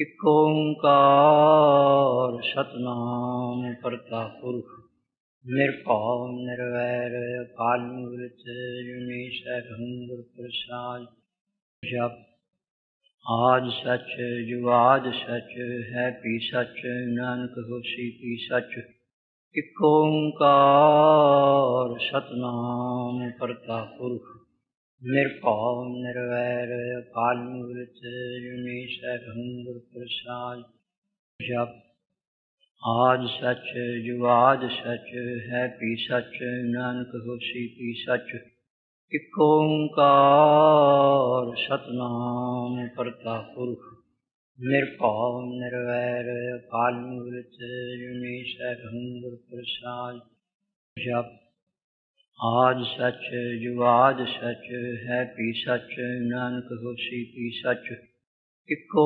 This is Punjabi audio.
ਇਕ ਓੰਕਾਰ ਸਤਨਾਮ ਕਰਤਾ ਪੁਰਖ ਨਿਰਭਉ ਨਿਰਵੈਰ ਅਕਾਲ ਮੂਰਤ ਜੁਨੀ ਸੈਭੰ ਗੁਰ ਪ੍ਰਸਾਦ ਜਪ। ਆਦ ਸੱਚ ਜੁਗਾਦ ਸੱਚ, ਹੈ ਪੀ ਸੱਚ, ਨਾਨਕ ਹੋਸੀ ਪੀ ਸੱਚ। ਇਕ ਓੰਕਾਰ ਸਤਨਾਮ ਕਰਤਾ ਪੁਰਖ निर्भव निर्वैर कालमृत गुर प्रसाद जप। आज सच जुआद सच, है पी सच, नानक होशी पी सच। इको ओंकार सतनाम करता पुरुष। निर्भव निर्वैर कालमृत गुर प्रसाद जप। ਆਦ ਸੱਚ ਜੁਗਾਦ ਸੱਚ ਹੈ ਪੀ ਸੱਚ ਨਾਨਕ ਹੋਸੀ ਪੀ ਸੱਚ ਇਕ